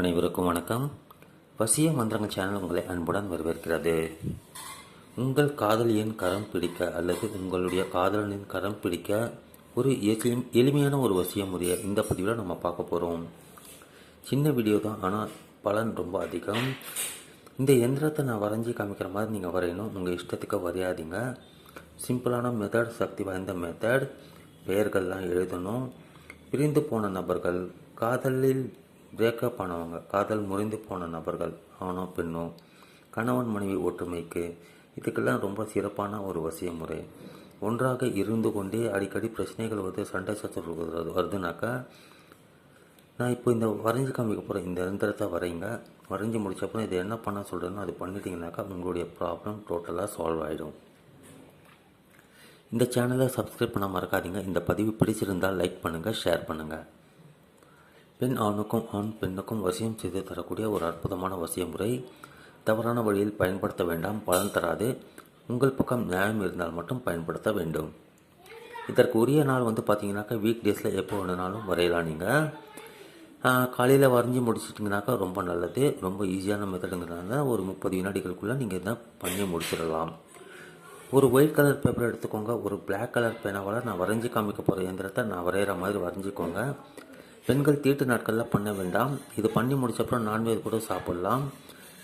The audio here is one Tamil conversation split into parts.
அனைவருக்கும் வணக்கம். வசிய மந்திரங்கள் சேனல் உங்களை அன்புடன் வரவேற்கிறது. உங்கள் காதலியின் கரம் பிடிக்க அல்லது உங்களுடைய காதலனின் கரம் பிடிக்க ஒரு எளி- எளிமையான ஒரு வசிய முறையை இந்த பதிவில் நம்ம பார்க்க போகிறோம் சின்ன வீடியோ தான் ஆனால் பலன் ரொம்ப அதிகம். இந்த எந்திரத்தை நான் வரைஞ்சி காமிக்கிற மாதிரி நீங்கள் வரையணும். உங்கள் இஷ்டத்துக்கு வரையாதீங்க. சிம்பிளான மெத்தட் சக்தி வாய்ந்த மெத்தட் பெயர்கள்லாம் எழுதணும். பிரிந்து போன நபர்கள் காதலில் பிரேக்கப் ஆனவங்க காதல் முறிந்து போன நபர்கள் ஆணோ பெண்ணோ கணவன் மனைவி ஒற்றுமைக்கு இதுக்கெல்லாம் ரொம்ப சிறப்பான ஒரு வசிய முறை ஒன்றாக இருந்து கொண்டே அடிக்கடி பிரச்சனைகள் வருது சண்டை சச்சரவு வருதுனாக்கா நான் இப்போ இந்த வரைஞ்சி காமிக்க போகிற இந்த எந்திரத்தை வரைங்க. வரைஞ்சி முடிச்சப்பறம் இதை என்ன பண்ண சொல்கிறேனோ அது பண்ணிட்டீங்கனாக்கா உங்களுடைய ப்ராப்ளம் டோட்டலாக சால்வ் ஆகிடும் இந்த சேனலை சப்ஸ்கிரைப் பண்ண மறக்காதீங்க. இந்த பதிவு பிடிச்சிருந்தால் லைக் பண்ணுங்கள் ஷேர் பண்ணுங்கள் பெண் ஆணுக்கும் ஆண் பெண்ணுக்கும் வசியம் செய்து தரக்கூடிய ஒரு அற்புதமான வசிய முறை தவறான வழியில் பயன்படுத்த வேண்டாம் பலன் தராது. உங்கள் பக்கம் நியாயம் இருந்தால் மட்டும் பயன்படுத்த வேண்டும். இதற்கு உரிய நாள் வந்து பார்த்தீங்கன்னாக்கா வீக் டேஸில் எப்போ வேணுனாலும் வரையலாம் நீங்கள் காலையில் வரைஞ்சி முடிச்சிட்டிங்கனாக்கா ரொம்ப நல்லது. ரொம்ப ஈஸியான மெத்தடுங்கிறதுனால ஒரு முப்பது வினாடிகளுக்குள்ளே நீங்கள் இதை பண்ணி முடிச்சிடலாம். ஒரு ஒயிட் கலர் பேப்பர் எடுத்துக்கோங்க. ஒரு பிளாக் கலர் பேனாவால் நான் வரைஞ்சி காமிக்க போகிற இயந்திரத்தை நான் வரைகிற மாதிரி வரைஞ்சிக்கோங்க. பெண்கள் தீட்டு நாட்களில் பண்ண வேண்டாம். இது பண்ணி முடிச்சப்பறம் நான்வெஜ் கூட சாப்பிட்லாம்.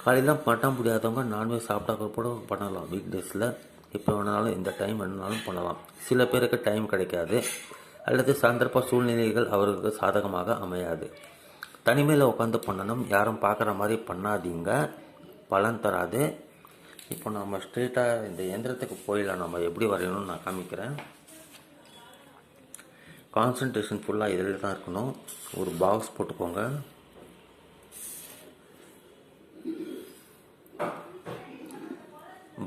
காலையில் பண்ண முடியாதவங்க நான்வெஜ் சாப்பிட்டா கூட பண்ணலாம் வீக் டேஸில் எப்போ வேணாலும் இந்த டைம் வேணாலும் பண்ணலாம். சில பேருக்கு டைம் கிடைக்காது. அல்லது சந்தர்ப்ப சூழ்நிலைகள் அவர்களுக்கு சாதகமாக அமையாது. தனிமையில் உட்காந்து பண்ணணும். யாரும் பார்க்குற மாதிரி பண்ணாதீங்க. பலன் தராது. இப்போ நம்ம ஸ்ட்ரெயிட்டாக இந்த எந்திரத்துக்கு போயிடலாம். நம்ம எப்படி வரையணும்னு நான் காமிக்கிறேன். கான்சன்ட்ரேஷன் ஃபுல்லாக இதில் தான் இருக்கணும். ஒரு பாக்ஸ் போட்டுக்கோங்க.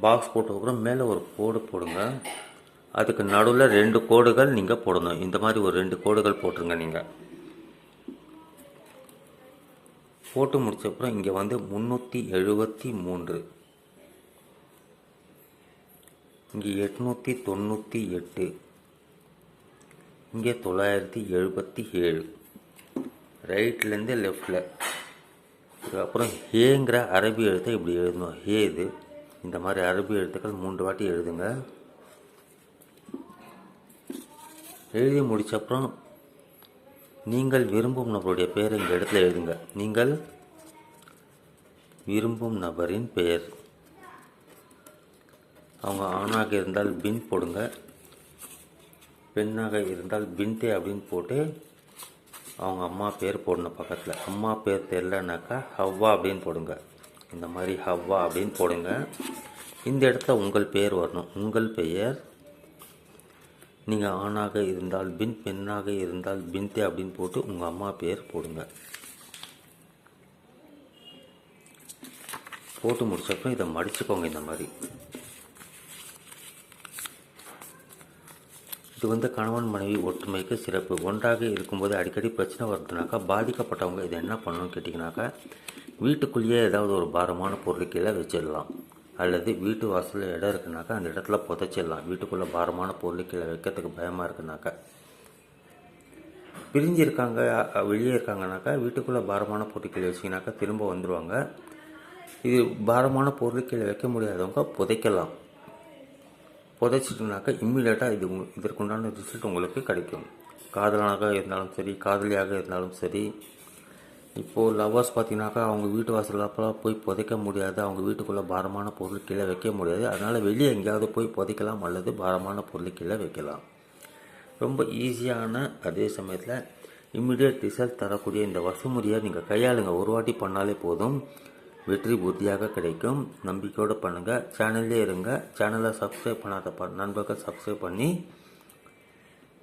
பாக்ஸ் போட்டதுக்கப்புறம் மேலே ஒரு கோடு போடுங்க. அதுக்கு நடுவில் ரெண்டு கோடுகள் நீங்கள் போடணும். இந்த மாதிரி ஒரு ரெண்டு கோடுகள் போட்டுருங்க நீங்கள் போட்டு முடிச்சப்புறம் இங்கே வந்து முந்நூற்றி எழுபத்தி மூன்று. இங்கே எட்நூற்றி தொண்ணூற்றி எட்டு. இங்கே தொள்ளாயிரத்தி எழுபத்தி ஏழு. ரைட்லேருந்து லெஃப்டில். அதுக்கப்புறம் ஹேங்கிற அரபி எழுத்தை இப்படி எழுதணும். ஹே இது. இந்த மாதிரி அரபி எழுத்துக்கள் மூன்று வாட்டி எழுதுங்க. எழுதி முடிச்சப்புறம் நீங்கள் விரும்பும் நபருடைய பெயர் இந்த இடத்துல எழுதுங்க. நீங்கள் விரும்பும் நபரின் பெயர். அவங்க ஆணாக இருந்தால் பின் போடுங்க. பெண்ணாக இருந்தால் பின்தே அப்படின்னு போட்டு அவங்க அம்மா பேர் போடணும் பக்கத்தில். அம்மா பேர் தெரிலனாக்கா ஹவ்வா அப்படின்னு போடுங்க. இந்த மாதிரி ஹவ்வா அப்படின்னு போடுங்க. இந்த இடத்துல உங்கள் பெயர் வரணும். உங்கள் பெயர். நீங்கள் ஆணாக இருந்தால் பின் பெண்ணாக இருந்தால் பின்தே அப்படின்னு போட்டு உங்கள் அம்மா பேர் போடுங்க. போட்டு முடிச்சப்போ இதை மடிச்சுக்கோங்க இந்த மாதிரி. இது வந்து கணவன் மனைவி ஒற்றுமைக்கு சிறப்பு. ஒன்றாக இருக்கும்போது அடிக்கடி பிரச்சனை வருதுனாக்கா பாதிக்கப்பட்டவங்க இதை என்ன பண்ணணும்னு கேட்டிங்கனாக்கா வீட்டுக்குள்ளேயே ஏதாவது ஒரு பாரமான பொருள் கீழே வச்சிடலாம். அல்லது வீட்டு வாசலில் இடம் இருக்குனாக்கா அந்த இடத்துல புதைச்சிடலாம். வீட்டுக்குள்ளே பாரமான பொருள் கீழே வைக்கிறதுக்கு பயமாக இருக்குனாக்கா. பிரிஞ்சு இருக்காங்க வெளியே இருக்காங்கனாக்கா வீட்டுக்குள்ளே பாரமான பொருள் கீழே வச்சிங்கனாக்கா திரும்ப வந்துடுவாங்க இது பாரமான பொருள் கீழே வைக்க முடியாதவங்க புதைக்கலாம். புதைச்சிட்டோம்னாக்கா இம்மிடியேட்டாக இது இதற்குண்டான ரிசல்ட் உங்களுக்கு கிடைக்கும். காதலனாக இருந்தாலும் சரி காதலியாக இருந்தாலும் சரி இப்போது லவ்வர்ஸ் பார்த்தீங்கன்னாக்கா அவங்க வீட்டு வாசலில் போய் புதைக்க முடியாது. அவங்க வீட்டுக்குள்ளே பாரமான பொருள் கீழே வைக்க முடியாது. அதனால் வெளியே எங்கேயாவது போய் புதைக்கலாம் அல்லது பாரமான பொருள் கீழே வைக்கலாம். ரொம்ப ஈஸியான அதே சமயத்தில் இம்மிடியட் ரிசல்ட் தரக்கூடிய இந்த வசமுறையை நீங்கள் கையாளுங்க. ஒரு வாட்டி பண்ணாலே போதும். வெற்றி புத்தியாக கிடைக்கும். நம்பிக்கையோடு பண்ணுங்கள் சேனல்லே இருங்க. சேனலை சப்ஸ்கிரைப் பண்ணாத ப- நண்பர்கள் சப்ஸ்கிரைப் பண்ணி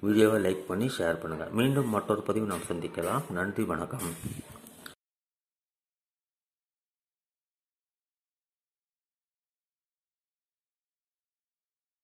வீடியோவை லைக் பண்ணி ஷேர் பண்ணுங்கள் மீண்டும் மற்றொரு பதிவு நாம் சந்திக்கலாம். நன்றி வணக்கம்.